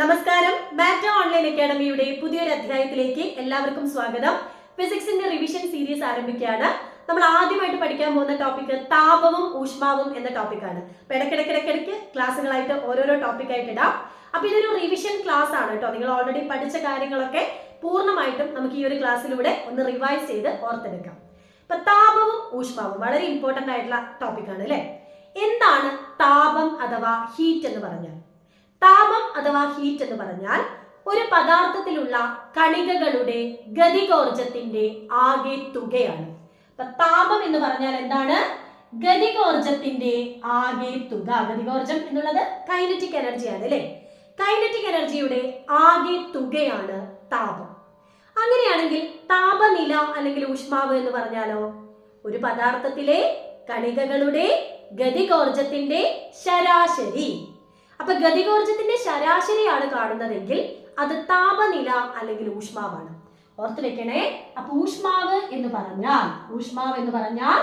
നമസ്കാരം. മാറ്റ ഓൺലൈൻ അക്കാഡമിയുടെ പുതിയൊരു അധ്യായത്തിലേക്ക് എല്ലാവർക്കും സ്വാഗതം. ഫിസിക്സിന്റെ റിവിഷൻ സീരീസ് ആരംഭിക്കുകയാണ്. നമ്മൾ ആദ്യമായിട്ട് പഠിക്കാൻ പോകുന്ന ടോപ്പിക് താപവും ഊഷ്മാവും എന്ന ടോപ്പിക്കാണ് അപ്പൊ ഇടയ്ക്കിടയ്ക്കിടയ്ക്കിടയ്ക്ക് ക്ലാസ്സുകളായിട്ട് ഓരോരോ ടോപ്പിക് ആയിട്ട് ഇടാം. അപ്പൊ ഇതൊരു റിവിഷൻ ക്ലാസ് ആണ് കേട്ടോ. നിങ്ങൾ ഓൾറെഡി പഠിച്ച കാര്യങ്ങളൊക്കെ പൂർണമായിട്ടും നമുക്ക് ഈ ഒരു ക്ലാസ്സിലൂടെ ഒന്ന് റിവൈസ് ചെയ്ത് ഓർത്തെടുക്കാം. ഇപ്പൊ താപവും ഊഷ്മാവും വളരെ ഇമ്പോർട്ടന്റ് ആയിട്ടുള്ള ടോപ്പിക്കാണ് അല്ലെ? എന്താണ് താപം അഥവാ ഹീറ്റ് എന്ന് പറഞ്ഞാൽ? താപം അഥവാ ഹീറ്റ് എന്ന് പറഞ്ഞാൽ ഒരു പദാർത്ഥത്തിലുള്ള കണികകളുടെ ഗതികോർജത്തിന്റെ ആകെ തുകയാണ്. അപ്പൊ താപം എന്ന് പറഞ്ഞാൽ എന്താണ്? ഗതികോർജത്തിന്റെ ആകെ തുക. ഗതികോർജം എന്നുള്ളത് കൈനറ്റിക് എനർജിയാണ് അല്ലെ? കൈനറ്റിക് എനർജിയുടെ ആകെ തുകയാണ് താപം. അങ്ങനെയാണെങ്കിൽ താപനില അല്ലെങ്കിൽ ഊഷ്മാവ് എന്ന് പറഞ്ഞാലോ? ഒരു പദാർത്ഥത്തിലെ കണികകളുടെ ഗതികോർജത്തിന്റെ ശരാശരി. അപ്പൊ ഗതികോർജത്തിന്റെ ശരാശരിയാണ് കാണുന്നതെങ്കിൽ അത് താപനില അല്ലെങ്കിൽ ഊഷ്മാവാണ്. ഓർത്തു വെക്കണേ അപ്പൊ ഊഷ്മാവ് എന്ന് പറഞ്ഞാൽ ഊഷ്മാവ് എന്ന് പറഞ്ഞാൽ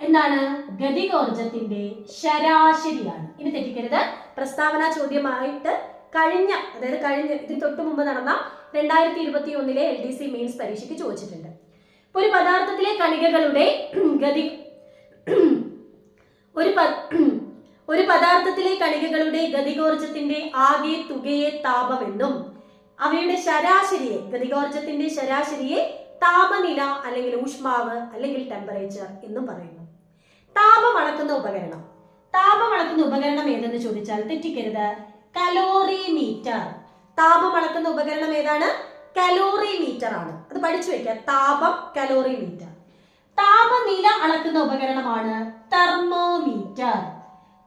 എന്താണ്? ഗതികോർജത്തിന്റെ ശരാശരിയാണ്. ഇനി തെറ്റിക്കരുത്. പ്രസ്താവന ചോദ്യമായിട്ട് കഴിഞ്ഞ അതായത് കഴിഞ്ഞ ഇതിന് തൊട്ട് മുമ്പ് നടന്ന രണ്ടായിരത്തി ഇരുപത്തി ഒന്നിലെ എൽ ഡി സി മെയിൻസ് പരീക്ഷയ്ക്ക് ചോദിച്ചിട്ടുണ്ട്. ഒരു പദാർത്ഥത്തിലെ കണികകളുടെ ഗതി ഒരു പദാർത്ഥത്തിലെ കണികകളുടെ ഗതികോർജത്തിന്റെ ആകെ തുകയെ താപമെന്നും അവയുടെ ശരാശരിയെ ഗതികോർജത്തിന്റെ ശരാശരിയെ താപനില അല്ലെങ്കിൽ ഊഷ്മാവ് അല്ലെങ്കിൽ ടെമ്പറേച്ചർ എന്നും പറയുന്നു. താപം അളക്കുന്ന ഉപകരണം. താപം അളക്കുന്ന ഉപകരണം ഏതെന്ന് ചോദിച്ചാൽ തെറ്റിക്കരുത്. കലോറിമീറ്റർ. താപം അളക്കുന്ന ഉപകരണം ഏതാണ്? കലോറിമീറ്റർ ആണ്. അത് പഠിച്ചു വെക്കുക താപം കലോറിമീറ്റർ. താപനില അളക്കുന്ന ഉപകരണമാണ് തെർമോമീറ്റർ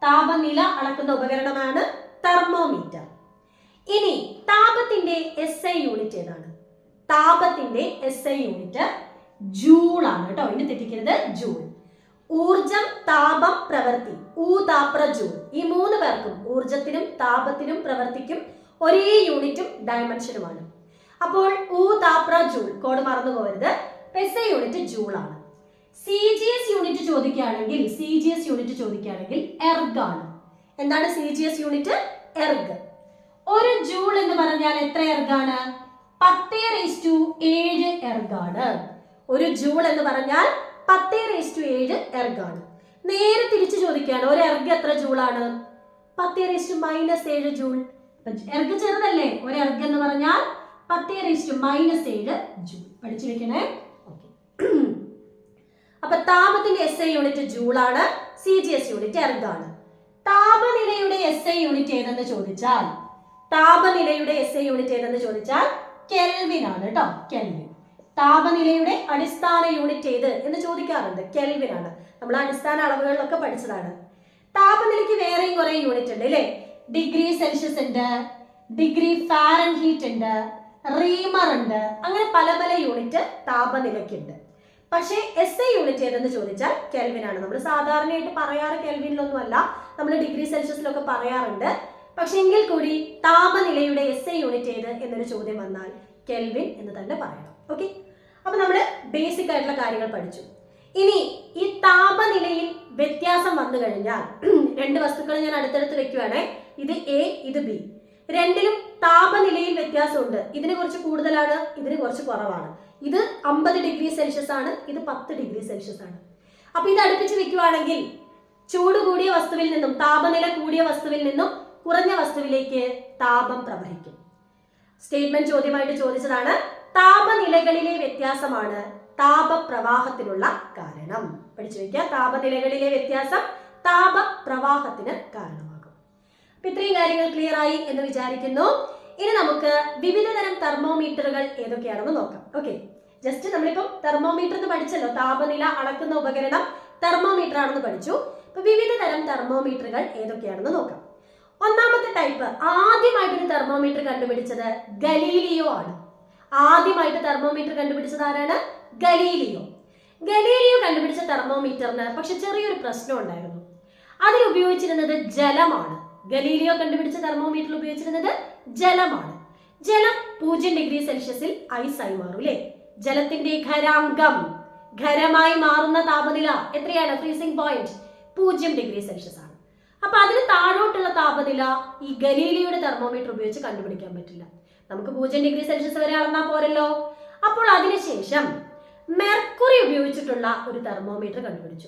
താപനില അളക്കുന്ന ഉപകരണമാണ് തെർമോമീറ്റർ. ഇനി താപത്തിന്റെ എസ് ഐ യൂണിറ്റ് ഏതാണ്? താപത്തിന്റെ എസ് ഐ യൂണിറ്റ് ജൂൾ ആണ് കേട്ടോ. ഇനി തെറ്റിക്കരുത്. ജൂൾ. ഊർജം താപം പ്രവൃത്തി. ഊതാപ്ര ജൂൾ. ഈ മൂന്ന് പേർക്കും ഊർജത്തിനും താപത്തിനും പ്രവർത്തിക്കും ഒരേ യൂണിറ്റും ഡയമെൻഷനുമാണ് അപ്പോൾ ഊതാപ്ര ജൂൾ കോഡ് മറന്നു പോകരുത് ഐ യൂണിറ്റ് ജൂൾ ആണ്. സി ജി എസ് യൂണിറ്റ് ചോദിക്കുകയാണെങ്കിൽ സി ജി എസ് യൂണിറ്റ് ചോദിക്കുകയാണെങ്കിൽ എർഗ് ആണ്. എന്താണ് C G S unit erg ഒരു ജൂൾ എന്ന് പറഞ്ഞാൽ എത്ര എർഗാണ് പത്തേ റേസ് ടു ഏഴ് എർഗാണ് ഒരു ജൂൾ എന്ന് പറഞ്ഞാൽ പത്തേ റേസ് ടു ഏഴ് എർഗാണ് നേരെ തിരിച്ചു ചോദിക്കുകയാണ് ഒരു എർഗ് എത്ര ജൂളാണ് പത്തേ റേസ് ടു മൈനസ് ഏഴ് ജൂൾ എർഗ് ചെറുതല്ലേ? ഒരു എർഗ് എന്ന് പറഞ്ഞാൽ പത്തേ റേസ് ടു മൈനസ് ഏഴ് ജൂൾ പഠിച്ചു വെക്കണേ. താപത്തിന്റെ എസ് ഐ യൂണിറ്റ് ജൂളാണ് സി ജി എസ് യൂണിറ്റ് എർഗാണ്. താപനിലയുടെ എസ് ഐ യൂണിറ്റ് ഏതെന്ന് ചോദിച്ചാൽ താപനിലയുടെ എസ് ഐ യൂണിറ്റ് ഏതെന്ന് ചോദിച്ചാൽ കെൽവിൻ ആണ് കേട്ടോ കെൽവിൻ താപനിലയുടെ അടിസ്ഥാന യൂണിറ്റ് ഏത് എന്ന് ചോദിക്കാറുണ്ട് കെൽവിൻ ആണ്. നമ്മൾ അടിസ്ഥാന അളവുകളിലൊക്കെ പഠിച്ചതാണ്. താപനിലയ്ക്ക് വേറെയും കുറെ യൂണിറ്റ് ഉണ്ട് അല്ലേ ഡിഗ്രി സെൽഷ്യസ് ഉണ്ട് ഡിഗ്രി ഫാരൻ ഹീറ്റ് ഉണ്ട് റീമർ ഉണ്ട് അങ്ങനെ പല പല യൂണിറ്റ് താപനിലയ്ക്കുണ്ട് പക്ഷേ എസ് ഐ യൂണിറ്റ് ഏതെന്ന് ചോദിച്ചാൽ കെൽവിനാണ് നമ്മൾ സാധാരണയായിട്ട് പറയാറ് കെൽവിനിലൊന്നും അല്ല നമ്മൾ ഡിഗ്രി സെൽഷ്യസിലൊക്കെ പറയാറുണ്ട്. പക്ഷെ എങ്കിൽ കൂടി താപനിലയുടെ എസ് ഐ യൂണിറ്റ് ഏത് എന്നൊരു ചോദ്യം വന്നാൽ കെൽവിൻ എന്ന് തന്നെ പറയണം. ഓക്കെ അപ്പൊ നമ്മൾ ബേസിക് ആയിട്ടുള്ള കാര്യങ്ങൾ പഠിച്ചു. ഇനി ഈ താപനിലയിൽ വ്യത്യാസം വന്നു കഴിഞ്ഞാൽ രണ്ട് വസ്തുക്കൾ ഞാൻ അടുത്തടുത്ത് വെക്കുവാണേ. ഇത് എ ഇത് ബി രണ്ടിലും താപനിലയിൽ വ്യത്യാസമുണ്ട്. ഇതിന് കുറച്ച് കൂടുതലാണ് ഇതിന് കുറച്ച് കുറവാണ്. ഇത് അമ്പത് ഡിഗ്രി സെൽഷ്യസ് ആണ് ഇത് പത്ത് ഡിഗ്രി സെൽഷ്യസ് ആണ്. അപ്പൊ ഇത് അടുപ്പിച്ച് വെക്കുവാണെങ്കിൽ ചൂട് കൂടിയ വസ്തുവിൽ നിന്നും താപനില കൂടിയ വസ്തുവിൽ നിന്നും കുറഞ്ഞ വസ്തുവിലേക്ക് താപം പ്രവഹിക്കും. സ്റ്റേറ്റ്മെന്റ് ചോദ്യമായിട്ട് ചോദിച്ചതാണ് താപനിലകളിലെ വ്യത്യാസമാണ് താപപ്രവാഹത്തിനുള്ള കാരണം. പഠിച്ചു വെക്കുക താപനിലകളിലെ വ്യത്യാസം താപപ്രവാഹത്തിന് കാരണമാകും. അപ്പൊ ഇത്രയും കാര്യങ്ങൾ ക്ലിയർ ആയി എന്ന് വിചാരിക്കുന്നു. ഇനി നമുക്ക് വിവിധ തരം തെർമോമീറ്ററുകൾ ഏതൊക്കെയാണെന്ന് നോക്കാം. ഓക്കെ ജസ്റ്റ് നമ്മളിപ്പോ തെർമോമീറ്റർ എന്ന് പഠിച്ചല്ലോ. താപനില അളക്കുന്ന ഉപകരണം തെർമോമീറ്റർ ആണെന്ന് പഠിച്ചു. അപ്പൊ വിവിധ തരം തെർമോമീറ്ററുകൾ ഏതൊക്കെയാണെന്ന് നോക്കാം. ഒന്നാമത്തെ ടൈപ്പ് ആദ്യമായിട്ട് ഒരു തെർമോമീറ്റർ കണ്ടുപിടിച്ചത് ഗലീലിയോ ആണ്. ആദ്യമായിട്ട് തെർമോമീറ്റർ കണ്ടുപിടിച്ചത് ആരാണ്? ഗലീലിയോ. ഗലീലിയോ കണ്ടുപിടിച്ച തെർമോമീറ്ററിന് പക്ഷെ ചെറിയൊരു പ്രശ്നം ഉണ്ടായിരുന്നു. അതിൽ ഉപയോഗിച്ചിരുന്നത് ജലമാണ്. ഗലീലിയോ കണ്ടുപിടിച്ച തെർമോമീറ്ററിൽ ഉപയോഗിച്ചിരുന്നത് ജലമാണ്. ജലം പൂജ്യം ഡിഗ്രി സെൽഷ്യസിൽ ഐസായി മാറും അല്ലേ ജലത്തിന്റെ ഖരാങ്കം. ഖരമായി മാറുന്ന താപനില എത്രയാണ്? ഫ്രീസിംഗ് പോയിന്റ് പൂജ്യം ഡിഗ്രി സെൽഷ്യസ് ആണ്. അപ്പൊ അതിന് താഴോട്ടുള്ള താപനില ഈ ഗലീലിയുടെ തെർമോമീറ്റർ ഉപയോഗിച്ച് കണ്ടുപിടിക്കാൻ പറ്റില്ല. നമുക്ക് പൂജ്യം ഡിഗ്രി സെൽഷ്യസ് വരെ അളന്നാൽ പോരല്ലോ. അപ്പോൾ അതിനുശേഷം മെർക്കുറി ഉപയോഗിച്ചിട്ടുള്ള ഒരു തെർമോമീറ്റർ കണ്ടുപിടിച്ചു.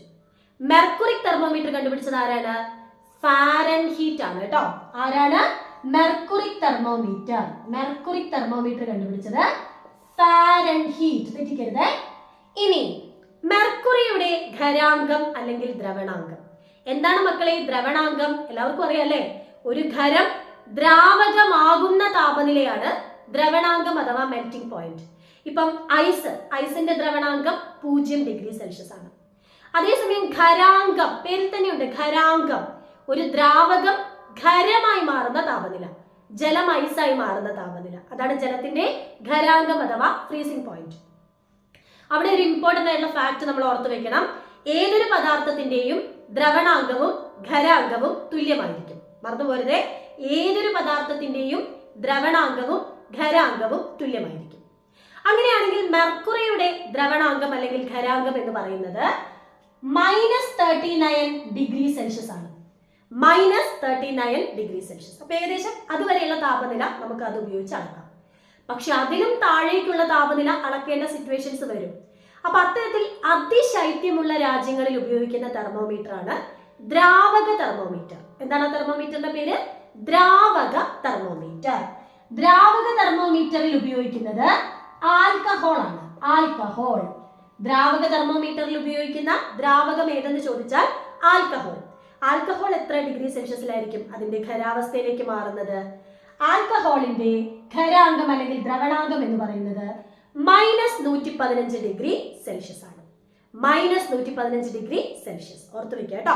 മെർക്കുറി തെർമോമീറ്റർ കണ്ടുപിടിച്ചത് ആരാണ്? ഫാരൻ ഹീറ്റ് ആണ് കേട്ടോ. ആരാണ്? മെർക്കുറിക് തെർമോമീറ്റർ മെർക്കുറിക് തെർമോമീറ്റർ കണ്ടുപിടിച്ചത് ഹീറ്റ് തെറ്റിക്കരുത്. ഇനി മെർക്കുറിയുടെ ഖരാങ്കം അല്ലെങ്കിൽ ദ്രവണാങ്കം. എന്താണ് മക്കളെ ഈ ദ്രവണാങ്കം? എല്ലാവർക്കും അറിയാലേ ഒരു ഖരം ദ്രാവകമാകുന്ന താപനിലയാണ് ദ്രവണാങ്കം അഥവാ മെൽറ്റിംഗ് പോയിന്റ് ഇപ്പം ഐസ് ഐസിന്റെ ദ്രവണാങ്കം പൂജ്യം ഡിഗ്രി സെൽഷ്യസ് ആണ്. അതേസമയം ഖരാങ്കം പേരിൽ തന്നെയുണ്ട് ഖരാങ്കം. ഒരു ദ്രാവകം ഖരമായി മാറുന്ന താപനില. ജലം ഐസായി മാറുന്ന താപനില. അതാണ് ജലത്തിന്റെ ഖരാംഗം അഥവാ ഫ്രീസിംഗ് പോയിന്റ് അവിടെ ഒരു ഇമ്പോർട്ടന്റ് ആയിട്ടുള്ള ഫാക്ട് നമ്മൾ ഓർത്തു വെക്കണം. ഏതൊരു പദാർത്ഥത്തിന്റെയും ദ്രവണാംഗവും ഖരാംഗവും തുല്യമായിരിക്കും. മറന്നുപോരുത് ഏതൊരു പദാർത്ഥത്തിന്റെയും ദ്രവണാംഗവും ഖരാംഗവും തുല്യമായിരിക്കും. അങ്ങനെയാണെങ്കിൽ മെർക്കുറിയുടെ ദ്രവണാംഗം അല്ലെങ്കിൽ ഖരാംഗം എന്ന് പറയുന്നത് minus thirty nine degree Celsius ആണ്. Minus thirty nine degree Celsius. അപ്പൊ ഏകദേശം അതുവരെയുള്ള താപനില നമുക്ക് അത് ഉപയോഗിച്ച് അളക്കാം. പക്ഷെ അതിലും താഴേക്കുള്ള താപനില അളക്കേണ്ട സിറ്റുവേഷൻസ് വരും. അപ്പൊ അത്തരത്തിൽ അതിശൈത്യമുള്ള രാജ്യങ്ങളിൽ ഉപയോഗിക്കുന്ന തെർമോമീറ്റർ ആണ് ദ്രാവക തെർമോമീറ്റർ എന്താണ് തെർമോമീറ്ററിന്റെ പേര്? ദ്രാവക തെർമോമീറ്റർ ദ്രാവക തെർമോമീറ്ററിൽ ഉപയോഗിക്കുന്നത് ആൽക്കഹോൾ ആണ്. ആൽക്കഹോൾ ദ്രാവക തെർമോമീറ്ററിൽ ഉപയോഗിക്കുന്ന ദ്രാവകം ഏതെന്ന് ചോദിച്ചാൽ ആൽക്കഹോൾ ആൽക്കഹോൾ എത്ര ഡിഗ്രി സെൽഷ്യസിലായിരിക്കും അതിന്റെ ഖരാവസ്ഥയിലേക്ക് മാറുന്നത്? ആൽക്കഹോളിന്റെ ഖരാംഗം അല്ലെങ്കിൽ ദ്രവണാംഗം എന്ന് പറയുന്നത് മൈനസ് നൂറ്റി പതിനഞ്ച് ഡിഗ്രി സെൽഷ്യസ് ആണ്. മൈനസ് നൂറ്റി പതിനഞ്ച് ഡിഗ്രി സെൽഷ്യസ്. ഓർത്തു വെക്കുക കേട്ടോ.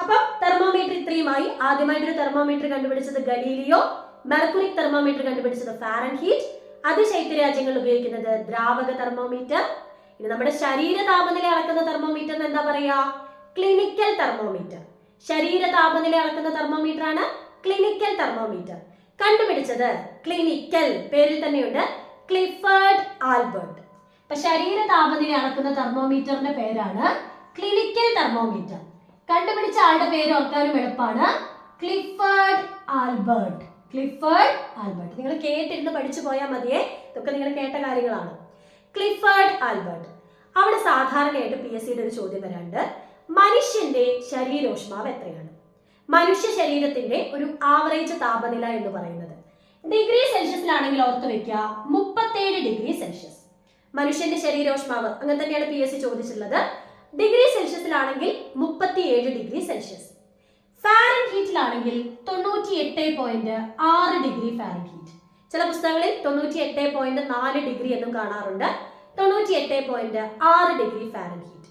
അപ്പം തെർമോമീറ്റർ ഇത്രയുമായി ആദ്യമായിട്ടൊരു തെർമോമീറ്റർ കണ്ടുപിടിച്ചത് ഗലീലിയോ? മെർക്കുറിക് തെർമോമീറ്റർ കണ്ടുപിടിച്ചത് ഫാരൻഹീറ്റ്. ഹീറ്റ് അതിശൈത്യ രാജ്യങ്ങളിൽ ഉപയോഗിക്കുന്നത് ദ്രാവക തെർമോമീറ്റർ. ഇനി നമ്മുടെ ശരീര താപനില അളക്കുന്ന തെർമോമീറ്റർ എന്താ പറയാ ക്ലിനിക്കൽ തെർമോമീറ്റർ. ശരീര താപനില അളക്കുന്ന തെർമോമീറ്റർ ആണ് ക്ലിനിക്കൽ തെർമോമീറ്റർ കണ്ടുപിടിച്ചത് ക്ലിനിക്കൽ പേരിൽ തന്നെയുണ്ട് ക്ലിഫേർഡ് ആൽബർട്ട്. ഇപ്പൊ ശരീര താപനില അളക്കുന്ന തെർമോമീറ്ററിന്റെ പേരാണ് ക്ലിനിക്കൽ തെർമോമീറ്റർ കണ്ടുപിടിച്ച ആളുടെ പേര് ഓർക്കാനും എളുപ്പമാണ്. Clifford Albert. Clifford Albert. നിങ്ങൾ കേട്ടിരുന്ന് പഠിച്ചു പോയാൽ മതിയേ. ഇതൊക്കെ നിങ്ങൾ കേട്ട കാര്യങ്ങളാണ്. Clifford Albert. അവിടെ സാധാരണയായിട്ട് പി എസ് സിയുടെ ഒരു ചോദ്യം വരാണ്ട് മനുഷ്യന്റെ ശരീരോഷ്മാവ് എത്രയാണ്? മനുഷ്യ ശരീരത്തിന്റെ ഒരു ആവറേജ് താപനില എന്ന് പറയുന്നത്. ഡിഗ്രി സെൽഷ്യസിലാണെങ്കിൽ ഓർത്ത് വെക്കുക മുപ്പത്തേഴ് ഡിഗ്രി സെൽഷ്യസ് മനുഷ്യന്റെ ശരീരോഷ്മാവ് അങ്ങനെ തന്നെയാണ് പി എസ് സി ചോദിച്ചിട്ടുള്ളത്. ഡിഗ്രി സെൽഷ്യസിലാണെങ്കിൽ മുപ്പത്തിയേഴ് ഡിഗ്രി സെൽഷ്യസ് ഫാരൻ ഹീറ്റിലാണെങ്കിൽ തൊണ്ണൂറ്റി എട്ട് പോയിന്റ് ആറ് ഡിഗ്രി ഫാരൻ ഹീറ്റ് ചില പുസ്തകങ്ങളിൽ തൊണ്ണൂറ്റി എട്ട് പോയിന്റ് നാല് ഡിഗ്രി എന്നും കാണാറുണ്ട്. തൊണ്ണൂറ്റി എട്ട് പോയിന്റ് ആറ് ഡിഗ്രി ഫാരൻ ഹീറ്റ്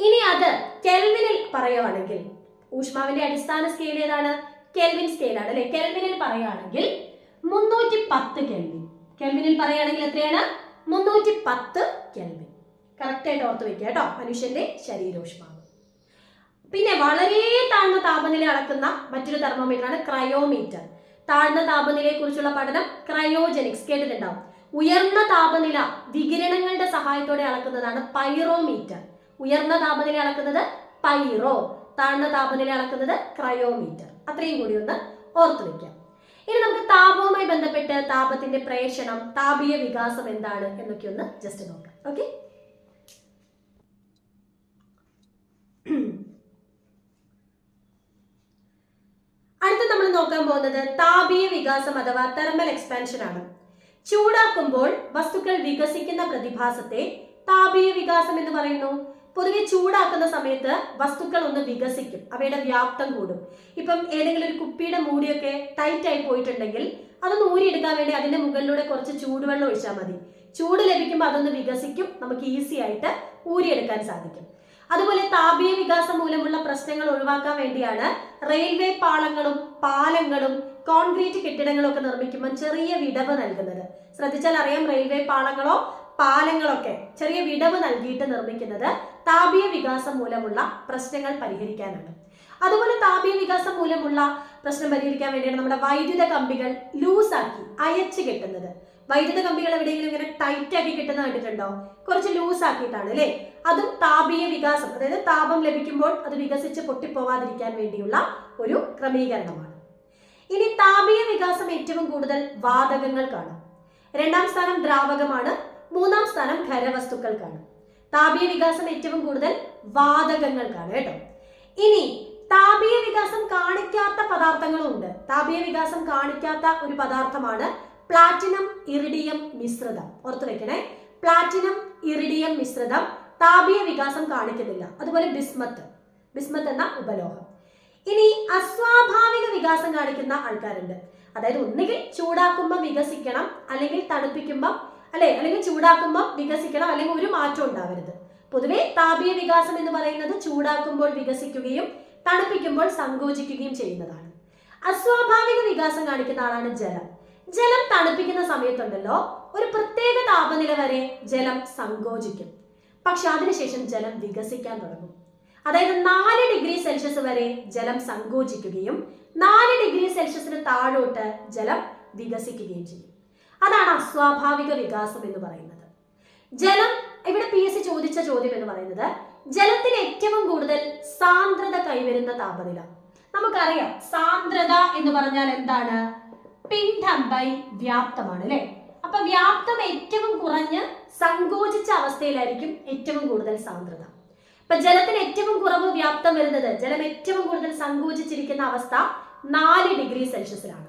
ഇനി അത് കെൽവിനിൽ പറയുവാണെങ്കിൽ ഊഷ്മാവിന്റെ അടിസ്ഥാന സ്കെയിൽ ഏതാണ്? കെൽവിൻ സ്കെയിലാണ് അല്ലെ? കെൽവിനിൽ പറയുകയാണെങ്കിൽ മുന്നൂറ്റി പത്ത് കെൽവിൻ. കെൽവിനിൽ പറയുകയാണെങ്കിൽ എത്രയാണ്? മുന്നൂറ്റി പത്ത് കെൽവിൻ. കറക്റ്റ് ആയിട്ട് ഓർത്ത് വെക്കുക കേട്ടോ മനുഷ്യന്റെ ശരീരോഷ്മാവ്. പിന്നെ വളരെ താഴ്ന്ന താപനില അളക്കുന്ന മറ്റൊരു തെർമോമീറ്റർ ആണ് ക്രയോമീറ്റർ താഴ്ന്ന താപനിലയെ കുറിച്ചുള്ള പഠനം ക്രയോജനിക്സ് കേട്ടിട്ടുണ്ടാവും. ഉയർന്ന താപനില വികിരണങ്ങളുടെ സഹായത്തോടെ അളക്കുന്നതാണ് പൈറോമീറ്റർ ഉയർന്ന താപനില അളക്കുന്നത് പൈറോ താഴ്ന്ന താപനില അളക്കുന്നത് ക്രയോമീറ്റർ. അത്രയും കൂടി ഒന്ന് ഓർത്തു വെക്കാം. ഇനി നമുക്ക് താപവുമായി ബന്ധപ്പെട്ട് താപത്തിന്റെ പ്രേഷണം താപീയ വികാസം എന്താണ് എന്നൊക്കെ ഒന്ന് ജസ്റ്റ് നോക്കാം. ഓക്കെ അടുത്ത നമ്മൾ നോക്കാൻ പോകുന്നത് താപീയ വികാസം അഥവാ തെർമൽ എക്സ്പാൻഷൻ ആണ്. ചൂടാക്കുമ്പോൾ വസ്തുക്കൾ വികസിക്കുന്ന പ്രതിഭാസത്തെ താപീയ വികാസം എന്ന് പറയുന്നു. പൊതുവെ ചൂടാക്കുന്ന സമയത്ത് വസ്തുക്കൾ ഒന്ന് വികസിക്കും. അവയുടെ വ്യാപ്തം കൂടും. ഇപ്പം ഏതെങ്കിലും ഒരു കുപ്പിയുടെ മൂടിയൊക്കെ ടൈറ്റ് ആയി പോയിട്ടുണ്ടെങ്കിൽ അതൊന്ന് ഊരിയെടുക്കാൻ വേണ്ടി അതിന്റെ മുകളിലൂടെ കുറച്ച് ചൂടുവെള്ളം ഒഴിച്ചാൽ മതി. ചൂട് ലഭിക്കുമ്പോൾ അതൊന്ന് വികസിക്കും. നമുക്ക് ഈസി ആയിട്ട് ഊരിയെടുക്കാൻ സാധിക്കും. അതുപോലെ താപീയ വികാസം മൂലമുള്ള പ്രശ്നങ്ങൾ ഒഴിവാക്കാൻ വേണ്ടിയാണ് റെയിൽവേ പാളങ്ങളും പാലങ്ങളും കോൺക്രീറ്റ് കെട്ടിടങ്ങളും ഒക്കെ നിർമ്മിക്കുമ്പോൾ ചെറിയ വിടവ് നൽകുന്നത്. ശ്രദ്ധിച്ചാൽ അറിയാം റെയിൽവേ പാളങ്ങളോ പാലങ്ങളൊക്കെ ചെറിയ വിടവ് നൽകിയിട്ട് നിർമ്മിക്കുന്നത് താപീയ വികാസം മൂലമുള്ള പ്രശ്നങ്ങൾ പരിഹരിക്കാനാണ്. അതുപോലെ താപീയ വികാസം മൂലമുള്ള പ്രശ്നം പരിഹരിക്കാൻ വേണ്ടിയാണ് നമ്മുടെ വൈദ്യുത കമ്പികൾ ലൂസാക്കി അയച്ചു കെട്ടുന്നത്. വൈദ്യുത കമ്പികൾ എവിടെയെങ്കിലും ഇങ്ങനെ ടൈറ്റ് ആക്കി കിട്ടുന്ന കണ്ടിട്ടുണ്ടോ? കുറച്ച് ലൂസ് ആക്കിയിട്ടാണ് അല്ലേ? അതും താപീയ വികാസം അതായത് താപം ലഭിക്കുമ്പോൾ അത് വികസിച്ച് പൊട്ടിപ്പോവാതിരിക്കാൻ വേണ്ടിയുള്ള ഒരു ക്രമീകരണമാണ്. ഇനി താപീയ വികാസം ഏറ്റവും കൂടുതൽ വാതകങ്ങൾക്കാണ് രണ്ടാം സ്ഥാനം ദ്രാവകമാണ് മൂന്നാം സ്ഥാനം ഖരവസ്തുക്കൾക്കാണ്. താപീയ വികാസം ഏറ്റവും കൂടുതൽ വാതകങ്ങൾക്കാണ് കേട്ടോ. ഇനി താപീയ വികാസം കാണിക്കാത്ത പദാർത്ഥങ്ങളും ഉണ്ട് താപീയ വികാസം കാണിക്കാത്ത ഒരു പദാർത്ഥമാണ് പ്ലാറ്റിനം ഇറിഡിയം മിശ്രിതം. ഓർത്തു വെക്കണേ. പ്ലാറ്റിനം ഇറിഡിയം മിശ്രിതം താപീയ വികാസം കാണിക്കുന്നില്ല. അതുപോലെ ബിസ്മത്ത്. ബിസ്മത്ത് എന്ന ഉപലോഹം. ഇനി അസ്വാഭാവിക വികാസം കാണിക്കുന്ന ആൾക്കാരുണ്ട്. അതായത് ഒന്നുകിൽ ചൂടാക്കുമ്പോൾ വികസിക്കണം അല്ലെങ്കിൽ തണുപ്പിക്കുമ്പോൾ അല്ലെ? അല്ലെങ്കിൽ ചൂടാക്കുമ്പോൾ വികസിക്കണം. അല്ലെങ്കിൽ ഒരു മാറ്റം ഉണ്ടാവരുത്. പൊതുവേ താപീയ വികാസം എന്ന് പറയുന്നത് ചൂടാക്കുമ്പോൾ വികസിക്കുകയും തണുപ്പിക്കുമ്പോൾ സങ്കോചിക്കുകയും ചെയ്യുന്നതാണ്. അസ്വാഭാവിക വികാസം കാണിക്കുന്ന ആളാണ് ജലം. ജലം തണുപ്പിക്കുന്ന സമയത്തുണ്ടല്ലോ ഒരു പ്രത്യേക താപനില വരെ ജലം സങ്കോചിക്കും. പക്ഷെ അതിനുശേഷം ജലം വികസിക്കാൻ തുടങ്ങും. അതായത് നാല് ഡിഗ്രി സെൽഷ്യസ് വരെ ജലം സങ്കോചിക്കുകയും നാല് ഡിഗ്രി സെൽഷ്യസിന് താഴോട്ട് ജലം വികസിക്കുകയും ചെയ്യും. അതാണ് അസ്വാഭാവിക വികാസം എന്ന് പറയുന്നത്. ജലം ഇവിടെ പി എസ് ചോദിച്ച ചോദ്യം എന്ന് പറയുന്നത് ജലത്തിന് ഏറ്റവും കൂടുതൽ സാന്ദ്രത കൈവരുന്ന താപനില. നമുക്കറിയാം സാന്ദ്രത എന്ന് പറഞ്ഞാൽ എന്താണ്? പിണ്ഡം ബൈ വ്യാപ്തമാണ് അല്ലെ? അപ്പൊ വ്യാപ്തം ഏറ്റവും കുറഞ്ഞ് സങ്കോചിച്ച അവസ്ഥയിലായിരിക്കും ഏറ്റവും കൂടുതൽ സാന്ദ്രത. ഇപ്പൊ ജലത്തിന് ഏറ്റവും കുറവ് വ്യാപ്തം വരുന്നത് ജലം ഏറ്റവും കൂടുതൽ സങ്കോചിച്ചിരിക്കുന്ന അവസ്ഥ നാല് ഡിഗ്രി സെൽഷ്യസിലാണ്.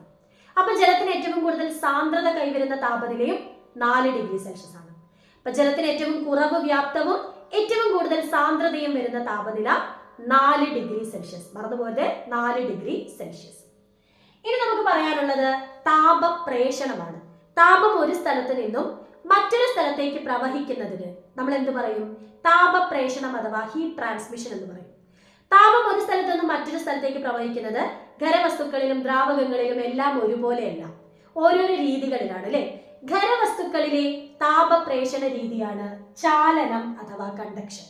അപ്പൊ ജലത്തിന് ഏറ്റവും കൂടുതൽ സാന്ദ്രത കൈവരുന്ന താപനിലയും നാല് ഡിഗ്രി സെൽഷ്യസ് ആണ്. അപ്പൊ ജലത്തിന് ഏറ്റവും കുറവ് വ്യാപ്തവും ഏറ്റവും കൂടുതൽ സാന്ദ്രതയും വരുന്ന താപനില നാല് ഡിഗ്രി സെൽഷ്യസ്. മറന്നുപോലെ നാല് ഡിഗ്രി സെൽഷ്യസ്. ഇനി നമുക്ക് പറയാനുള്ളത് താപപ്രേഷണമാണ്. താപം ഒരു സ്ഥലത്ത് നിന്നും മറ്റൊരു സ്ഥലത്തേക്ക് പ്രവഹിക്കുന്നതിന് നമ്മൾ എന്ത് പറയും? താപപ്രേഷണം അഥവാ ഹീറ്റ് ട്രാൻസ്മിഷൻ എന്ന് പറയും. താപം ഒരു സ്ഥലത്ത് നിന്നും മറ്റൊരു സ്ഥലത്തേക്ക് പ്രവഹിക്കുന്നത് ഖരവസ്തുക്കളിലും ദ്രാവകങ്ങളിലും എല്ലാം ഒരുപോലെയല്ല. ഓരോരോ രീതികളിലാണ് അല്ലെ? ഖരവസ്തുക്കളിലെ താപപ്രേഷണ രീതിയാണ് ചാലനം അഥവാ കണ്ടക്ഷൻ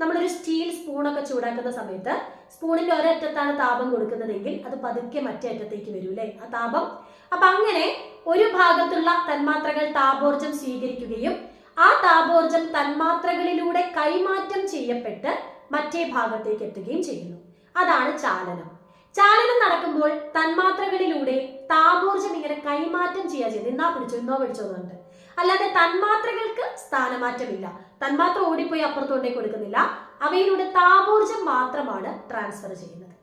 നമ്മളൊരു സ്റ്റീൽ സ്പൂണൊക്കെ ചൂടാക്കുന്ന സമയത്ത് സ്പൂണിന്റെ ഒരറ്റത്താണ് താപം കൊടുക്കുന്നതെങ്കിൽ അത് പതുക്കെ മറ്റേ അറ്റത്തേക്ക് വരൂലേ ആ താപം. അപ്പൊ അങ്ങനെ ഒരു ഭാഗത്തുള്ള തന്മാത്രകൾ താപോർജം സ്വീകരിക്കുകയും ആ താപോർജം തന്മാത്രകളിലൂടെ കൈമാറ്റം ചെയ്യപ്പെട്ട് മറ്റേ ഭാഗത്തേക്ക് എത്തുകയും ചെയ്യുന്നു. അതാണ് ചാലനം. ചാലനം നടക്കുമ്പോൾ തന്മാത്രകളിലൂടെ താപോർജം ഇങ്ങനെ കൈമാറ്റം ചെയ്യാ ചെയ്യുന്നത് ഇന്നാ പിടിച്ചോ ഇന്നോ പിടിച്ചോ എന്നുണ്ട് അല്ലാതെ തന്മാത്രകൾക്ക് സ്ഥാനമാറ്റമില്ല. തന്മാത്ര ഓടിപ്പോയി അപ്പുറത്തോണ്ടേ കൊടുക്കുന്നില്ല. അവയിലൂടെ താപോർജം മാത്രമാണ് ട്രാൻസ്ഫർ ചെയ്യുന്നത്.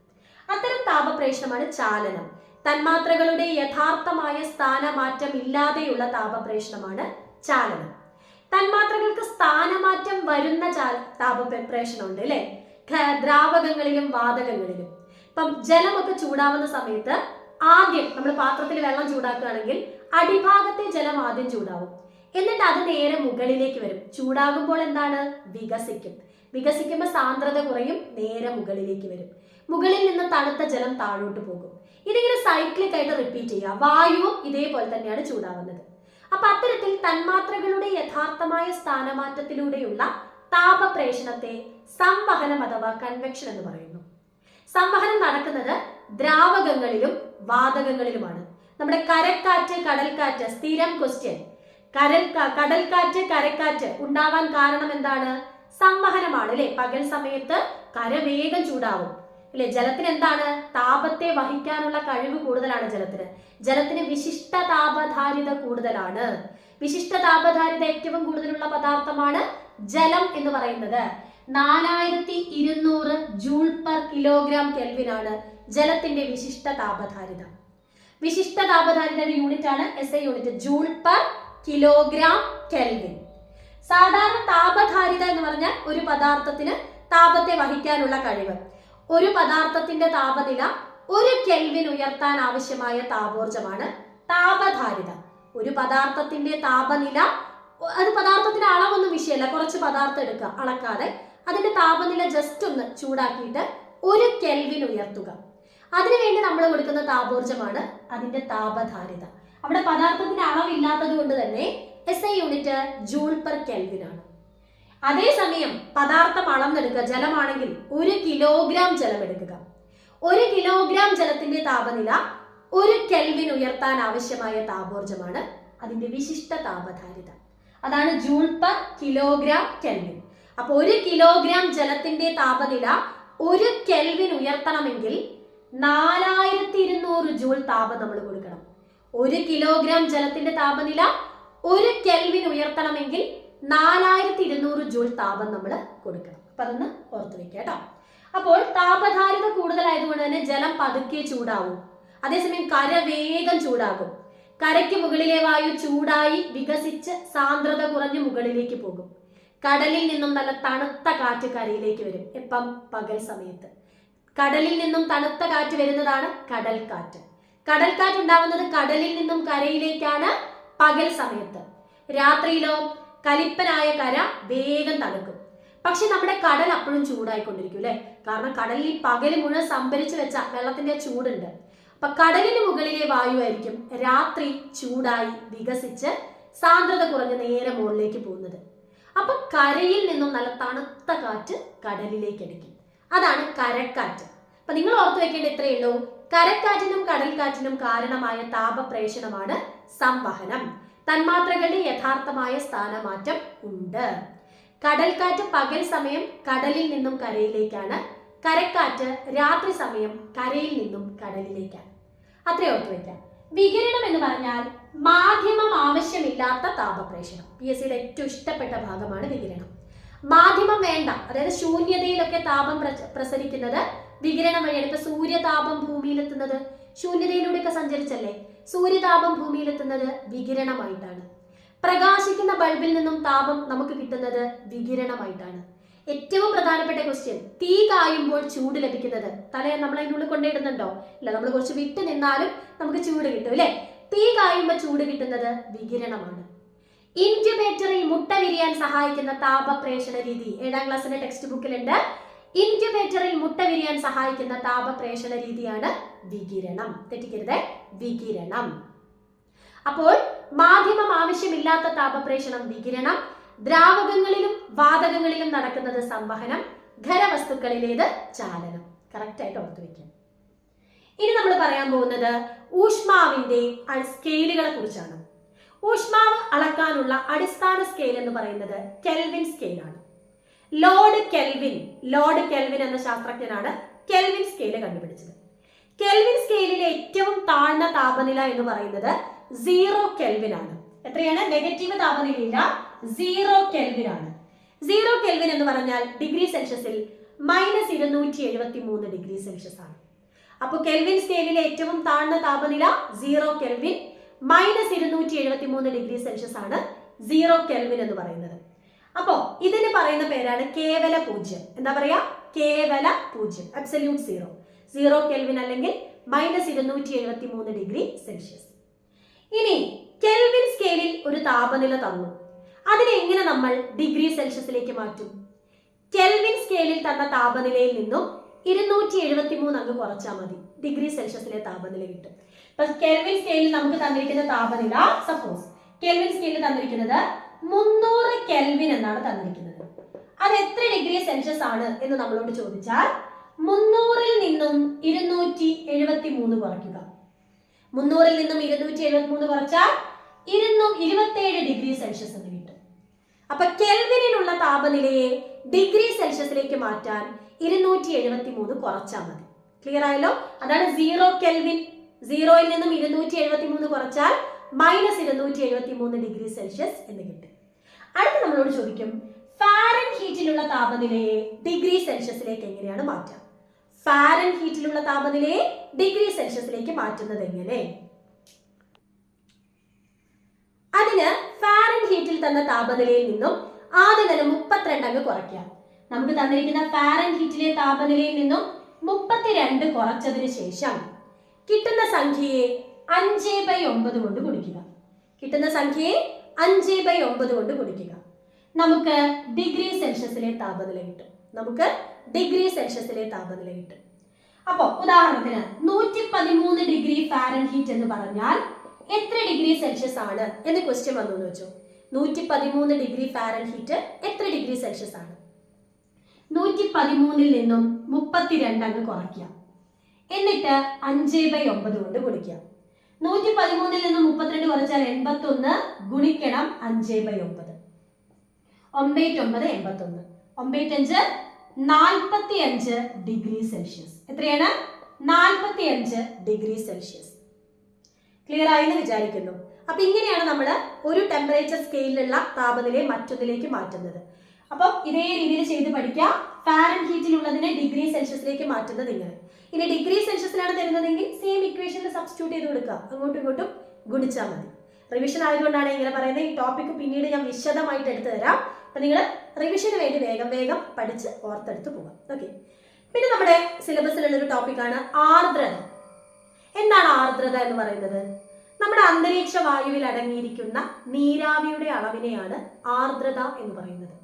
അത്തരം താപപ്രേഷണമാണ് ചാലനം. തന്മാത്രകളുടെ യഥാർത്ഥമായ സ്ഥാനമാറ്റം ഇല്ലാതെയുള്ള താപപ്രേഷണമാണ് ചാലനം. തന്മാത്രകൾക്ക് സ്ഥാനമാറ്റം വരുന്ന ചാ താപപ്രേഷണം ഉണ്ട് അല്ലെ ദ്രാവകങ്ങളിലും വാതകങ്ങളിലും. ഇപ്പം ജലമൊക്കെ ചൂടാവുന്ന സമയത്ത് ആദ്യം നമ്മൾ പാത്രത്തിൽ വെള്ളം ചൂടാക്കുകയാണെങ്കിൽ അടിഭാഗത്തെ ജലം ആദ്യം ചൂടാവും. എന്നിട്ട് അത് നേരെ മുകളിലേക്ക് വരും. ചൂടാകുമ്പോൾ എന്താണ്? വികസിക്കും. വികസിക്കുമ്പോൾ സാന്ദ്രത കുറയും നേരെ മുകളിലേക്ക് വരും. മുകളിൽ നിന്ന് തണുത്ത ജലം താഴോട്ട് പോകും. ഇതിങ്ങനെ സൈക്ലിക് ആയിട്ട് റിപ്പീറ്റ് ചെയ്യുക. വായുവും ഇതേപോലെ തന്നെയാണ് ചൂടാവുന്നത്. അപ്പൊ അത്തരത്തിൽ തന്മാത്രകളുടെ യഥാർത്ഥമായ സ്ഥാനമാറ്റത്തിലൂടെയുള്ള താപപ്രേഷണത്തെ സംവഹനം അഥവാ കൺവെക്ഷൻ എന്ന് പറയുന്നു. സംവഹനം നടക്കുന്നത് ദ്രാവകങ്ങളിലും വാതകങ്ങളിലുമാണ്. നമ്മുടെ കരക്കാറ്റ് കടൽക്കാറ്റ് സ്ഥിരം ക്വസ്റ്റ്യൻ കരൽ കടൽക്കാറ്റ് കരക്കാറ്റ് ഉണ്ടാവാൻ കാരണം എന്താണ്? സംവഹനമാണ് അല്ലെ? പകൽ സമയത്ത് കര വേഗം ചൂടാവും. അല്ലെ? ജലത്തിന് എന്താണ്? താപത്തെ വഹിക്കാനുള്ള കഴിവ് കൂടുതലാണ് ജലത്തിന്. ജലത്തിന് വിശിഷ്ട താപധാരിത കൂടുതലാണ്. വിശിഷ്ട താപധാരിത ഏറ്റവും കൂടുതലുള്ള പദാർത്ഥമാണ് ജലം എന്ന് പറയുന്നത്. നാലായിരത്തി ഇരുന്നൂറ് ജൂൾ പെർ കിലോഗ്രാം കെൽവിനാണ് ജലത്തിന്റെ വിശിഷ്ട താപധാരിത. വിശിഷ്ട താപധാരിതയുടെ യൂണിറ്റ് ആണ് S I unit joule per kilogram kelvin. സാധാരണ താപധാരിത എന്ന് പറഞ്ഞാൽ ഒരു പദാർത്ഥത്തിന് താപത്തെ വഹിക്കാനുള്ള കഴിവ്. ഒരു പദാർത്ഥത്തിന്റെ താപനില ഒരു കെൽവിൻ ഉയർത്താൻ ആവശ്യമായ താപോർജമാണ് താപധാരിത. ഒരു പദാർത്ഥത്തിന്റെ താപനില അത് പദാർത്ഥത്തിന്റെ അളവൊന്നും വിഷയമല്ല കുറച്ച് പദാർത്ഥം എടുക്കുക അളക്കാതെ അതിന്റെ താപനില ജസ്റ്റ് ഒന്ന് ചൂടാക്കിയിട്ട് ഒരു കെൽവിൻ ഉയർത്തുക. അതിനുവേണ്ടി നമ്മൾ കൊടുക്കുന്ന താപോർജമാണ് അതിന്റെ താപധാരിത. അവിടെ പദാർത്ഥത്തിന്റെ അളവില്ലാത്തത് കൊണ്ട് തന്നെ S I unit joule per kelvin ആണ്. അതേസമയം പദാർത്ഥം അളന്നെടുക്കുക ജലമാണെങ്കിൽ ഒരു കിലോഗ്രാം ജലം എടുക്കുക ഒരു കിലോഗ്രാം ജലത്തിന്റെ താപനില ഒരു കെൽവിൻ ഉയർത്താൻ ആവശ്യമായ താപോർജമാണ് അതിന്റെ വിശിഷ്ട താപധാരിത. അതാണ് ജൂൾ പെർ കിലോഗ്രാം കെൽവിൻ അപ്പൊ ഒരു കിലോഗ്രാം ജലത്തിന്റെ താപനില ഒരു കെൽവിൻ ഉയർത്തണമെങ്കിൽ നാലായിരത്തി ഇരുന്നൂറ് ജൂൾ താപം നമ്മൾ കൊടുക്കണം. ഒരു കിലോഗ്രാം ജലത്തിന്റെ താപനില ഒരു കെൽവിൻ ഉയർത്തണമെങ്കിൽ നാലായിരത്തി ഇരുന്നൂറ് ജൂൾ താപം നമ്മൾ കൊടുക്കണം. അപ്പൊ അതൊന്ന് ഓർത്ത് വെക്കുക കേട്ടോ. അപ്പോൾ താപധാരിത കൂടുതലായതുകൊണ്ട് തന്നെ ജലം പതുക്കെ ചൂടാവും. അതേസമയം കര വേഗം ചൂടാകും. കരയ്ക്ക് മുകളിലെ വായു ചൂടായി വികസിച്ച് സാന്ദ്രത കുറഞ്ഞ് മുകളിലേക്ക് പോകും. കടലിൽ നിന്നും നല്ല തണുത്ത കാറ്റ് കരയിലേക്ക് വരും. എപ്പം പകൽ സമയത്ത്. കടലിൽ നിന്നും തണുത്ത കാറ്റ് വരുന്നതാണ് കടൽ കാറ്റ് കടൽ കാറ്റ് ഉണ്ടാവുന്നത് കടലിൽ നിന്നും കരയിലേക്കാണ് പകൽ സമയത്ത്. രാത്രിയിലോ കലിപ്പനായ കര വേഗം തണുക്കും. പക്ഷെ നമ്മുടെ കടൽ അപ്പോഴും ചൂടായിക്കൊണ്ടിരിക്കും അല്ലെ? കാരണം കടലിൽ ഈ പകൽ മുഴുവൻ സംഭരിച്ചു വെച്ച വെള്ളത്തിന്റെ ചൂടുണ്ട്. അപ്പൊ കടലിന് മുകളിലെ വായുവായിരിക്കും രാത്രി ചൂടായി വികസിച്ച് സാന്ദ്രത കുറഞ്ഞ് നേരെ മുകളിലേക്ക് പോകുന്നത്. അപ്പൊ കരയിൽ നിന്നും നല്ല തണുത്ത കാറ്റ് കടലിലേക്ക് അടിക്കും. അതാണ് കരക്കാറ്റ്. അപ്പൊ നിങ്ങൾ ഓർത്തു വെക്കേണ്ട ഇത്രയേ ഉള്ളൂ. കരക്കാറ്റിനും കടൽക്കാറ്റിനും കാരണമായ താപപ്രേഷണമാണ് സംവഹനം. തന്മാത്രകളുടെ യഥാർത്ഥമായ സ്ഥാനമാറ്റം ഉണ്ട്. കടൽക്കാറ്റ് പകൽ സമയം കടലിൽ നിന്നും കരയിലേക്കാണ്. കരക്കാറ്റ് രാത്രി സമയം കരയിൽ നിന്നും കടലിലേക്കാണ്. അത്രേ ഓർത്തു വെക്കാം. വികിരണം എന്ന് പറഞ്ഞാൽ മാധ്യമം ആവശ്യമില്ലാത്ത താപപ്രേഷണം. പി എസ് സിയുടെ ഏറ്റവും ഇഷ്ടപ്പെട്ട ഭാഗമാണ് വികിരണം. മാധ്യമം വേണ്ട അതായത് ശൂന്യതയിലൊക്കെ താപം പ്രസരിക്കുന്നത് വികിരണം വഴിയാണ്. ഇപ്പൊ സൂര്യതാപം ഭൂമിയിലെത്തുന്നത് ശൂന്യതയിലൂടെയൊക്കെ സഞ്ചരിച്ചല്ലേ? സൂര്യതാപം ഭൂമിയിലെത്തുന്നത് വികിരണമായിട്ടാണ്. പ്രകാശിക്കുന്ന ബൾബിൽ നിന്നും താപം നമുക്ക് കിട്ടുന്നത് വികിരണമായിട്ടാണ്. ഏറ്റവും പ്രധാനപ്പെട്ട ക്വസ്റ്റ്യൻ തീ കായുമ്പോൾ ചൂട് ലഭിക്കുന്നത് തലയെ നമ്മൾ അതിനുള്ളിൽ കൊണ്ടിടുന്നുണ്ടോ ഇല്ല നമ്മൾ കുറച്ച് വിട്ട് നിന്നാലും നമുക്ക് ചൂട് കിട്ടും അല്ലേ? തീ കായുമ്പോൾ ചൂട് കിട്ടുന്നത് വികിരണമാണ്. ഇൻക്യുബേറ്ററിൽ മുട്ട വിരിയാൻ സഹായിക്കുന്ന താപപ്രേഷണ രീതി ഏഴാം ക്ലാസ്സിന്റെ ടെക്സ്റ്റ് ബുക്കിലുണ്ട് ഇൻക്യുബേറ്ററിൽ മുട്ട വിരിയാൻ സഹായിക്കുന്ന താപപ്രേഷണ രീതിയാണ് വികിരണം. തെറ്റിക്കരുത് വികിരണം. അപ്പോൾ മാധ്യമം ആവശ്യമില്ലാത്ത താപപ്രേഷണം വികിരണം ദ്രാവകങ്ങളിലും വാതകങ്ങളിലും നടക്കുന്നത് സംവഹനം ഖരവസ്തുക്കളിലേത് ചാലനം. കറക്റ്റായിട്ട് ഓർത്തു വെക്കാം ഇനി നമ്മൾ പറയാൻ പോകുന്നത് ഊഷ്മാവിന്റെ സ്കെയിലുകളെ കുറിച്ചാണ്. ഊഷ്മാവ് അളക്കാനുള്ള അടിസ്ഥാന സ്കെയിൽ എന്ന് പറയുന്നത് കെൽവിൻ സ്കെയിലാണ് ലോർഡ് കെൽവിൻ ലോർഡ് കെൽവിൻ എന്ന ശാസ്ത്രജ്ഞനാണ് കെൽവിൻ സ്കെയിൽ കണ്ടുപിടിച്ചത്. കെൽവിൻ സ്കെയിലിലെ ഏറ്റവും താഴ്ന്ന താപനില എന്ന് പറയുന്നത് സീറോ കെൽവിൻ ആണ്. എത്രയാണ്? നെഗറ്റീവ് താപനിലയില്ല സീറോ കെൽവിൻ ആണ്. സീറോ കെൽവിൻ എന്ന് പറഞ്ഞാൽ ഡിഗ്രി സെൽഷ്യസിൽ മൈനസ് ഇരുന്നൂറ്റി എഴുപത്തി മൂന്ന് ഡിഗ്രി സെൽഷ്യസ് ആണ്. അപ്പോൾ കെൽവിൻ സ്കെയിലിലെ ഏറ്റവും താഴ്ന്ന താപനില സീറോ കെൽവിൻ മൈനസ് ഇരുന്നൂറ്റി എഴുപത്തി മൂന്ന് ഡിഗ്രി സെൽഷ്യസ് ആണ് സീറോ കെൽവിൻ എന്ന് പറയുന്നത്. അപ്പോ ഇതിന് പറയുന്ന പേരാണ് കേവല പൂജ്യം. എന്താ പറയാ? കേവല പൂജ്യം. അബ്സല്യൂട്ട് സീറോ സീറോ കെൽവിൻ അല്ലെങ്കിൽ മൈനസ് ഇരുന്നൂറ്റി എഴുപത്തി മൂന്ന് ഡിഗ്രി സെൽഷ്യസ് ഇനി കെൽവിൻ സ്കെയിലിൽ ഒരു താപനില തന്നു. അതിനെ എങ്ങനെ നമ്മൾ ഡിഗ്രി സെൽഷ്യസിലേക്ക് മാറ്റും? കെൽവിൻ സ്കെയിലിൽ തന്ന താപനിലയിൽ നിന്നും ഇരുന്നൂറ്റി എഴുപത്തി മൂന്ന് അങ്ങ് കുറച്ചാൽ മതി. ഡിഗ്രി സെൽഷ്യസിലെ താപനില കിട്ടും. ഇപ്പൊ കെൽവിൻ സ്കെയിലിൽ നമുക്ക് തന്നിരിക്കുന്ന താപനില സപ്പോസ് കെൽവിൻ സ്കെയിലിൽ തന്നിരിക്കുന്നത് മുന്നൂറ് കെൽവിൻ എന്നാണ് തന്നിരിക്കുന്നത്. അത് എത്ര ഡിഗ്രി സെൽഷ്യസ് ആണ് എന്ന് നമ്മളോട് ചോദിച്ചാൽ മുന്നൂറിൽ നിന്നും ഇരുന്നൂറ്റി എഴുപത്തി മൂന്ന് കുറയ്ക്കുക. മുന്നൂറിൽ നിന്നും ഇരുന്നൂറ്റി എഴുപത്തി മൂന്ന് കുറച്ചാൽ ഇരുന്നൂ ഇരുപത്തേഴ് ഡിഗ്രി സെൽഷ്യസ് എന്ന് കിട്ടും. അപ്പൊ കെൽവിനിലുള്ള താപനിലയെ ഡിഗ്രി സെൽഷ്യസിലേക്ക് മാറ്റാൻ ഇരുന്നൂറ്റി എഴുപത്തി മൂന്ന് കുറച്ചാൽ മതി. ക്ലിയർ ആയല്ലോ? അതാണ് സീറോ കെൽവിൻ. സീറോയിൽ നിന്നും ഇരുന്നൂറ്റി എഴുപത്തി മൂന്ന് കുറച്ചാൽ മൈനസ് ഇരുന്നൂറ്റി എഴുപത്തി മൂന്ന് ഡിഗ്രി സെൽഷ്യസ് എന്ന് കിട്ടും. അടുത്ത നമ്മളോട് ചോദിക്കും ഫാരൻ ഹീറ്റിലുള്ള താപനിലയെ ഡിഗ്രി സെൽഷ്യസിലേക്ക് എങ്ങനെയാണ് മാറ്റാം? ഫാരൻ ഹീറ്റിലുള്ള താപനിലയെ ഡിഗ്രി സെൽഷ്യസിലേക്ക് മാറ്റുന്നത് എങ്ങനെ? അതിന് ഫാരൻ ഹീറ്റിൽ തന്ന താപനിലയിൽ നിന്നും ആദ്യം തന്നെ മുപ്പത്തിരണ്ട് അങ്ങ് കുറയ്ക്കുക. നമുക്ക് തന്നിരിക്കുന്ന ഫാരൻ ഹീറ്റിലെ താപനിലയിൽ നിന്നും മുപ്പത്തിരണ്ട് കുറച്ചതിന് ശേഷം കിട്ടുന്ന സംഖ്യയെ അഞ്ച് ബൈ ഒമ്പത് കൊണ്ട് കുടിക്കുക കിട്ടുന്ന സംഖ്യയെ അഞ്ച് ബൈ ഒമ്പത് കൊണ്ട് കുടിക്കുക നമുക്ക് ഡിഗ്രി സെൽഷ്യസിലെ താപനില കിട്ടും. നമുക്ക് ഡിഗ്രി സെൽഷ്യസിലെ താപനില കിട്ടും. അപ്പോൾ ഉദാഹരണത്തിന് നൂറ്റി പതിമൂന്ന് ഡിഗ്രി ഫാരൻ ഹീറ്റ് എന്ന് പറഞ്ഞാൽ എത്ര ഡിഗ്രി സെൽഷ്യസ് ആണ് എന്ന് ക്വസ്റ്റ്യൻ വന്നു വെച്ചു? നൂറ്റി പതിമൂന്ന് ഡിഗ്രി ഫാരൻ ഹീറ്റ് എത്ര ഡിഗ്രി സെൽഷ്യസ് ആണ്? നൂറ്റി പതിമൂന്നിൽ നിന്നും മുപ്പത്തിരണ്ട് അങ്ങ് കുറയ്ക്കുക. എന്നിട്ട് അഞ്ച് ബൈ ഒമ്പത് കൊണ്ട് ഗുണിക്കുക. നൂറ്റി പതിമൂന്നിൽ നിന്നും മുപ്പത്തിരണ്ട് കുറച്ചാൽ എൺപത്തി ഒന്ന് ഗുണിക്കണം അഞ്ച് ബൈ ഒമ്പത്. ഒമ്പേറ്റ് ഒമ്പത് എൺപത്തി ഒന്ന് ഒമ്പേറ്റ് അഞ്ച് നാൽപ്പത്തി അഞ്ച് ഡിഗ്രി സെൽഷ്യസ്. എത്രയാണ്? നാൽപ്പത്തി അഞ്ച് ഡിഗ്രി സെൽഷ്യസ്. ക്ലിയർ ആയി എന്ന് വിചാരിക്കുന്നു. അപ്പൊ ഇങ്ങനെയാണ് നമ്മൾ ഒരു ടെമ്പറേച്ചർ സ്കെയിലുള്ള താപനിലയെ മറ്റൊന്നിലേക്ക് മാറ്റുന്നത്. അപ്പം ഇതേ രീതിയിൽ ചെയ്ത് പഠിക്കാം ഫാരൻ ഹീറ്റിലുള്ളതിനെ ഡിഗ്രി സെൽഷ്യസിലേക്ക് മാറ്റുന്നത് ഇങ്ങനെ. ഇനി ഡിഗ്രി സെൽഷ്യസിലാണ് തരുന്നതെങ്കിൽ സെയിം ഇക്വേഷനിൽ സബ്സ്റ്റിറ്റ്യൂട്ട് ചെയ്ത് കൊടുക്കുക. അങ്ങോട്ടും ഇങ്ങോട്ടും ഗുണിച്ചാൽ മതി. റിവിഷൻ ആയതുകൊണ്ടാണ് ഇങ്ങനെ പറയുന്നത്. ഈ ടോപ്പിക്ക് പിന്നീട് ഞാൻ വിശദമായിട്ട് എടുത്തു തരാം. അപ്പൊ നിങ്ങൾ റിവിഷന് വേണ്ടി വേഗം വേഗം പഠിച്ച് ഓർത്തെടുത്ത് പോകാം ഓക്കെ പിന്നെ നമ്മുടെ സിലബസിലുള്ള ഒരു ടോപ്പിക്കാണ് ആർദ്രത. എന്താണ് ആർദ്രത എന്ന് പറയുന്നത്? നമ്മുടെ അന്തരീക്ഷ വായുവിൽ അടങ്ങിയിരിക്കുന്ന നീരാവിയുടെ അളവിനെയാണ് ആർദ്രത എന്ന് പറയുന്നത്.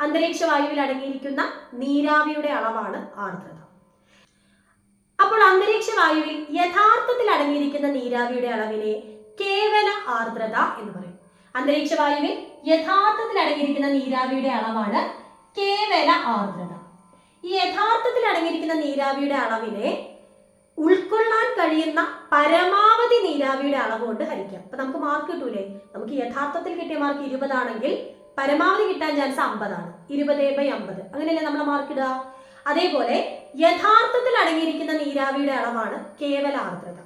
അന്തരീക്ഷ വായുവിൽ അടങ്ങിയിരിക്കുന്ന നീരാവിയുടെ അളവാണ് ആർദ്രത. അപ്പോൾ അന്തരീക്ഷ വായുവിൽ യഥാർത്ഥത്തിൽ അടങ്ങിയിരിക്കുന്ന നീരാവിയുടെ അളവിനെ കേവല ആർദ്രത എന്ന് പറയും. അന്തരീക്ഷ വായുവിൽ യഥാർത്ഥത്തിൽ അടങ്ങിയിരിക്കുന്ന നീരാവിയുടെ അളവാണ് കേവല ആർദ്രത. ഈ യഥാർത്ഥത്തിൽ അടങ്ങിയിരിക്കുന്ന നീരാവിയുടെ അളവിനെ ഉൾക്കൊള്ളാൻ കഴിയുന്ന പരമാവധി നീരാവിയുടെ അളവ് കൊണ്ട് ഹരിക്കാം. അപ്പൊ നമുക്ക് മാർക്ക് കിട്ടൂലേ? നമുക്ക് യഥാർത്ഥത്തിൽ കിട്ടിയ മാർക്ക് ഇരുപതാണെങ്കിൽ പരമാവധി കിട്ടാൻ ചാൻസ് അമ്പതാണ്. ഇരുപത് ബൈ അമ്പത്. അങ്ങനെയല്ലേ നമ്മളെ മാർക്ക് ഇടുക? അതേപോലെ യഥാർത്ഥത്തിൽ അടങ്ങിയിരിക്കുന്ന നീരാവിയുടെ അളവാണ് കേവല ആർദ്രത.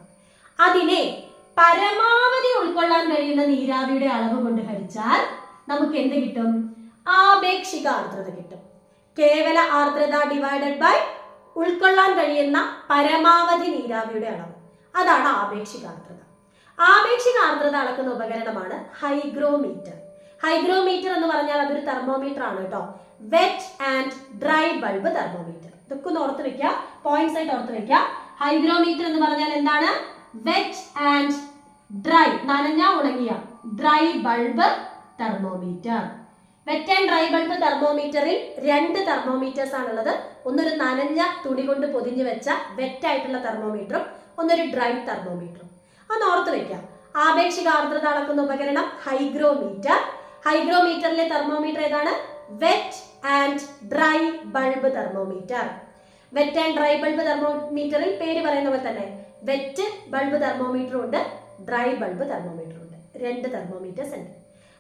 അതിനെ പരമാവധി ഉൾക്കൊള്ളാൻ കഴിയുന്ന നീരാവിയുടെ അളവ് കൊണ്ട് ഹരിച്ചാൽ നമുക്ക് എന്ത് കിട്ടും? ആപേക്ഷിക ആർദ്രത കിട്ടും. കേവല ആർദ്രത ഡിവൈഡഡ് ബൈ ഉൾക്കൊള്ളാൻ കഴിയുന്ന പരമാവധി നീരാവിയുടെ അളവ്. അതാണ് ആപേക്ഷിക ആർദ്രത. ആപേക്ഷിക ആർദ്രത അളക്കുന്ന ഉപകരണമാണ് ഹൈഗ്രോമീറ്റർ. ഹൈഗ്രോമീറ്റർ എന്ന് പറഞ്ഞാൽ അതൊരു തെർമോമീറ്റർ ആണ് കേട്ടോ. Wet and dry bulb thermometer ഇതൊക്കെ ഒന്ന് ഓർത്ത് വെക്കുക. പോയിന്റ്സ് ആയിട്ട് ഓർത്ത് വെക്കുക. ഹൈഗ്രോമീറ്റർ എന്ന് പറഞ്ഞാൽ എന്താണ്? വെറ്റ് ആൻഡ് ഡ്രൈ നനഞ്ഞ ഉണങ്ങിയ dry bulb thermometer wet and dry bulb തെർമോമീറ്ററിൽ രണ്ട് തെർമോമീറ്റേഴ്സ് ആണുള്ളത്. ഒന്നൊരു നനഞ്ഞ തുണി കൊണ്ട് പൊതിഞ്ഞു വെച്ച വെറ്റ് ആയിട്ടുള്ള തെർമോമീറ്ററും ഒന്നൊരു ഡ്രൈ തെർമോമീറ്ററും ഒന്ന് ഓർത്ത് വെക്കാം. ആപേക്ഷിക ആർദ്രത അളക്കുന്ന ഉപകരണം ഹൈഗ്രോമീറ്റർ. ഹൈഗ്രോമീറ്ററിലെ തെർമോമീറ്റർ ഏതാണ്? Wet and dry bulb thermometer wet and dry bulb തെർമോമീറ്ററിൽ പേര് പറയുന്ന പോലെ തന്നെ വെറ്റ് ബൾബ് തെർമോമീറ്ററും ഉണ്ട് ഡ്രൈ ബൾബ് തെർമോമീറ്ററും ഉണ്ട്. രണ്ട് തെർമോമീറ്റേഴ്സ് ഉണ്ട്.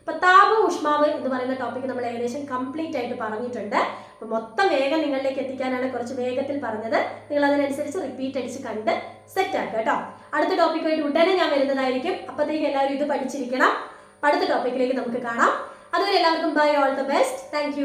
അപ്പൊ താപ ഊഷ്മാവ് എന്ന് പറയുന്ന ടോപ്പിക് നമ്മൾ ഏകദേശം കംപ്ലീറ്റ് ആയിട്ട് പറഞ്ഞിട്ടുണ്ട്. അപ്പൊ മൊത്തം വേഗം നിങ്ങളിലേക്ക് എത്തിക്കാനാണ് കുറച്ച് വേഗത്തിൽ പറഞ്ഞത്. നിങ്ങൾ അതിനനുസരിച്ച് റിപ്പീറ്റ് അടിച്ച് കണ്ട് സെറ്റ് ആക്കുക കേട്ടോ. അടുത്ത ടോപ്പിക്കുമായിട്ട് ഉടനെ ഞാൻ വരുന്നതായിരിക്കും. അപ്പോഴത്തേക്ക് എല്ലാവരും ഇത് പഠിച്ചിരിക്കണം. അടുത്ത ടോപ്പിക്കിലേക്ക് നമുക്ക് കാണാം. അതുവരെ എല്ലാവർക്കും bye all the best thank